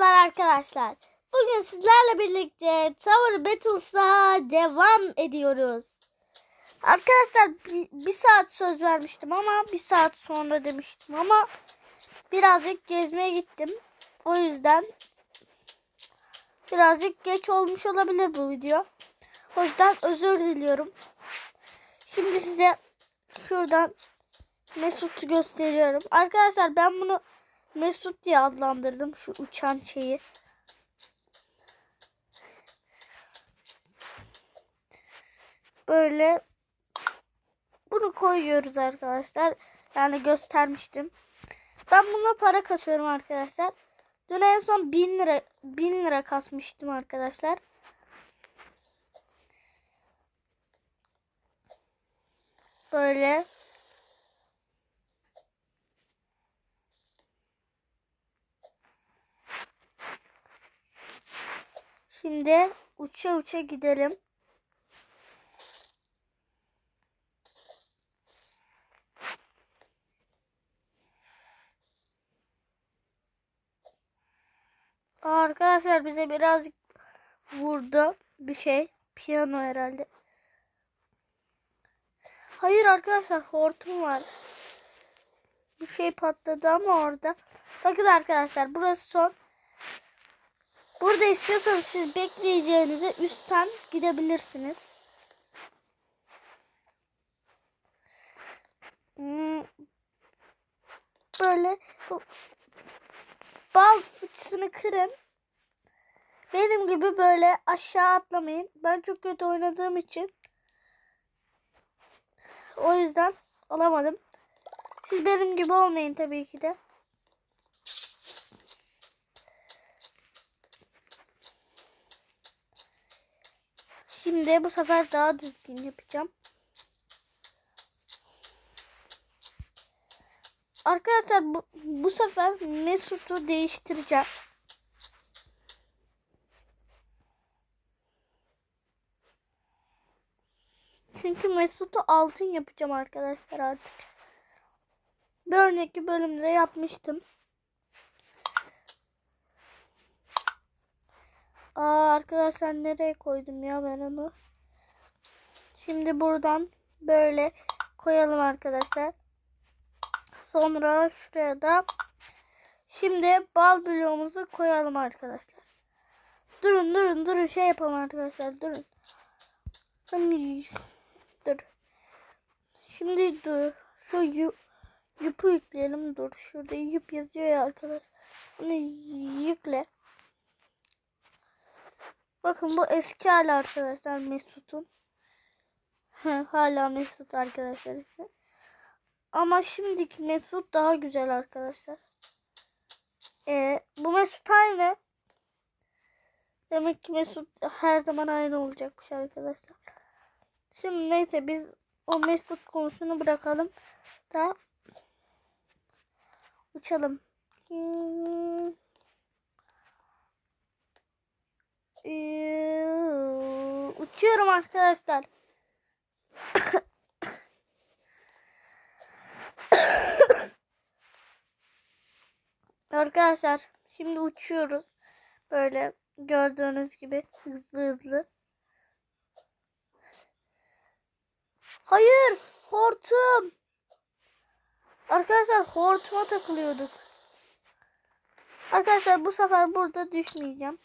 Merhabalar arkadaşlar. Bugün sizlerle birlikte Tower Battles'a devam ediyoruz. Arkadaşlar bir, bir saat söz vermiştim ama bir saat sonra demiştim ama birazcık gezmeye gittim. O yüzden birazcık geç olmuş olabilir bu video. O yüzden özür diliyorum. Şimdi size şuradan Mesut'u gösteriyorum. Arkadaşlar ben bunu Mesut diye adlandırdım şu uçan şeyi. Böyle bunu koyuyoruz arkadaşlar. Yani göstermiştim. Ben buna para kasıyorum arkadaşlar. Dün en son 1000 lira 1000 lira kasmıştım arkadaşlar. Böyle Şimdi uça uça gidelim. Arkadaşlar bize birazcık vurdu bir şey. Piyano herhalde. Hayır arkadaşlar hortum var. Bir şey patladı ama orada. Bakın arkadaşlar burası son. Burada istiyorsanız siz bekleyeceğinize üstten gidebilirsiniz. Hmm, Böyle bal fıçısını kırın. Benim gibi böyle aşağı atlamayın. Ben çok kötü oynadığım için o yüzden alamadım. Siz benim gibi olmayın tabii ki de. Şimdi bu sefer daha düzgün yapacağım. Arkadaşlar bu, bu sefer Mesut'u değiştireceğim. Çünkü Mesut'u altın yapacağım arkadaşlar artık. Bir önceki bölümde yapmıştım. Aa, arkadaşlar nereye koydum ya ben onu? Şimdi buradan böyle koyalım arkadaşlar. Sonra şuraya da şimdi bal bloğumuzu koyalım arkadaşlar. Durun durun durun şey yapalım arkadaşlar durun. Şimdi dur. Şimdi dur. Şu yu, yupu yükleyelim dur. Şurada yup yazıyor ya arkadaşlar. Bunu yükle. Bakın bu eski hali arkadaşlar Mesut'un. Hala Mesut arkadaşlar. Ama şimdiki Mesut daha güzel arkadaşlar. Ee, bu Mesut aynı. Demek ki Mesut her zaman aynı olacakmış arkadaşlar. Şimdi neyse biz o Mesut konusunu bırakalım da uçalım. Hmm. Ee, uçuyorum arkadaşlar. arkadaşlar şimdi uçuyoruz. Böyle gördüğünüz gibi hızlı hızlı. Hayır, hortum. Arkadaşlar hortuma takılıyorduk. Arkadaşlar bu sefer burada düşmeyeceğim.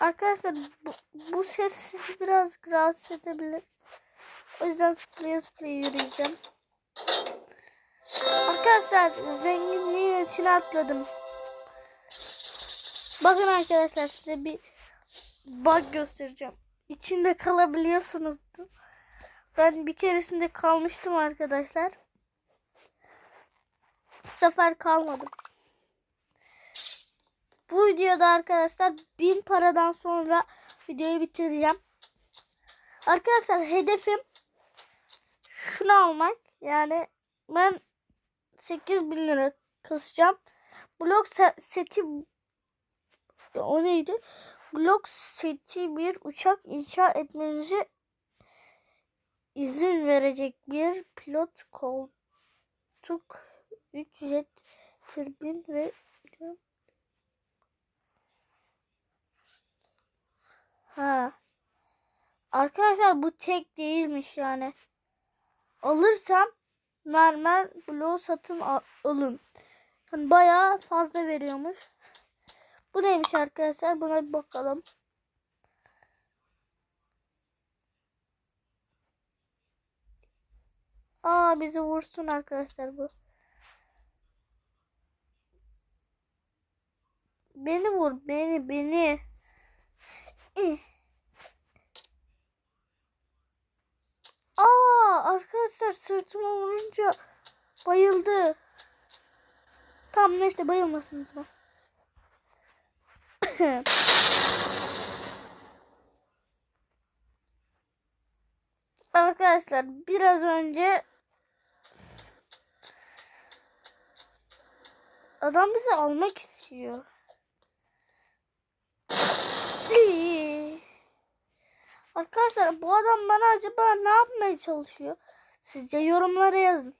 Arkadaşlar bu, bu ses sizi biraz rahatsız edebilir. O yüzden zıplaya zıplaya yürüyeceğim. Arkadaşlar zenginliğin içine atladım. Bakın arkadaşlar size bir bug göstereceğim. İçinde kalabiliyorsunuzdu. Ben bir keresinde kalmıştım arkadaşlar. Bu sefer kalmadım. Bu videoda arkadaşlar bin paradan sonra videoyu bitireceğim. Arkadaşlar hedefim şunu almak. Yani ben 8000 lira kasacağım. Blok seti o neydi? Blok seti bir uçak inşa etmenize izin verecek bir pilot koltuk 3 jet türbin ve Arkadaşlar bu tek değilmiş yani. Alırsam mermer bloğu satın al- alın. Yani bayağı fazla veriyormuş. Bu neymiş arkadaşlar? Buna bir bakalım. Aa bizi vursun arkadaşlar bu. Beni vur beni beni. İh. Aa arkadaşlar sırtıma vurunca bayıldı. Tamam neyse bayılmasın o. Arkadaşlar biraz önce adam bizi almak istiyor. Arkadaşlar bu adam bana acaba ne yapmaya çalışıyor? Sizce yorumlara yazın.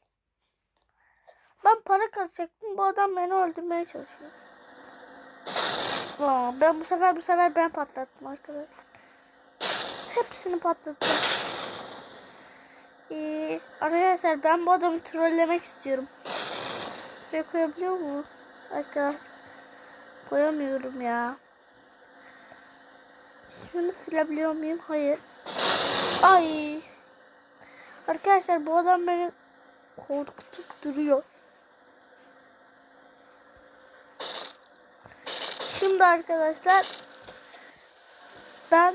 Ben para kazacaktım. Bu adam beni öldürmeye çalışıyor. Aa, ben bu sefer bu sefer ben patlattım arkadaşlar. Hepsini patlattım. Ee, arkadaşlar ben bu adamı trollemek istiyorum. Buraya koyabiliyor mu? Arkadaşlar koyamıyorum ya. Şunu silebiliyor muyum? Hayır. Ay. Arkadaşlar bu adam beni korkutup duruyor. Şimdi arkadaşlar ben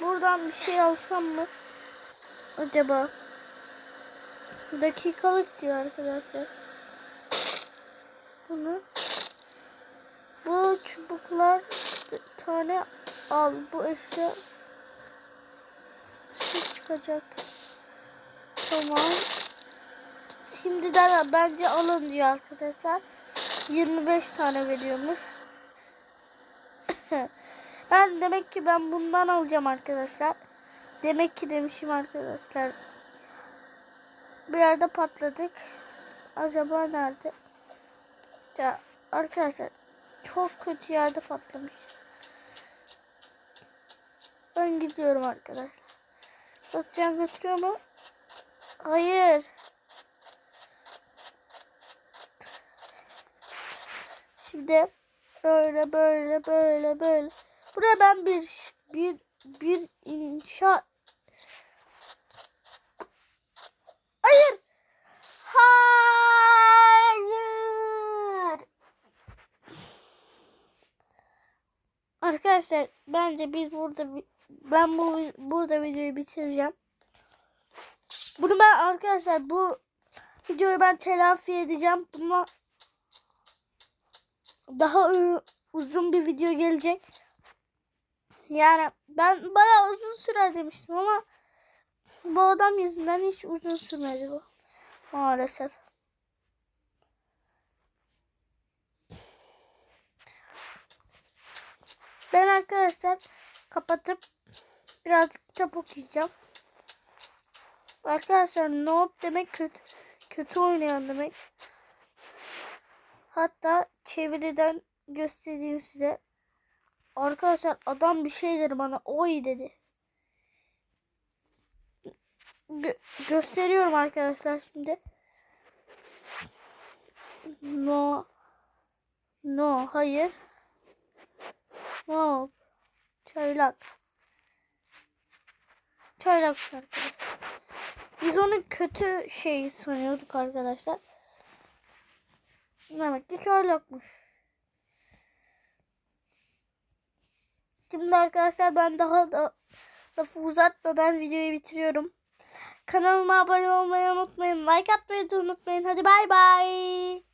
buradan bir şey alsam mı? Acaba dakikalık diyor arkadaşlar. Bunu bu çubuklar tane al bu eşya dışarı çıkacak. Tamam. Şimdiden bence alın diyor arkadaşlar. 25 tane veriyormuş. ben demek ki ben bundan alacağım arkadaşlar. Demek ki demişim arkadaşlar. Bir yerde patladık. Acaba nerede? Ya arkadaşlar çok kötü yerde patlamış. Ben gidiyorum arkadaşlar. Basacağım götürüyor mu? Hayır. Şimdi böyle böyle böyle böyle. Buraya ben bir bir bir inşa Hayır. Hayır. Arkadaşlar bence biz burada ben bu burada videoyu bitireceğim. Bunu ben arkadaşlar bu videoyu ben telafi edeceğim. Buna daha uzun bir video gelecek. Yani ben bayağı uzun sürer demiştim ama bu adam yüzünden hiç uzun sürmedi bu. Maalesef. Ben arkadaşlar kapatıp birazcık kitap okuyacağım. Arkadaşlar noob demek kötü, kötü oynayan demek. Hatta çeviriden göstereyim size. Arkadaşlar adam bir şey dedi bana. Oy dedi. Gö- gösteriyorum arkadaşlar şimdi. No. No. Hayır. No. Çaylak. Çaylak arkadaşlar. Biz onu kötü şey sanıyorduk arkadaşlar. Demek ki çaylakmış. Şimdi arkadaşlar ben daha da lafı uzatmadan videoyu bitiriyorum. Kanalıma abone olmayı unutmayın. Like atmayı da unutmayın. Hadi bay bay.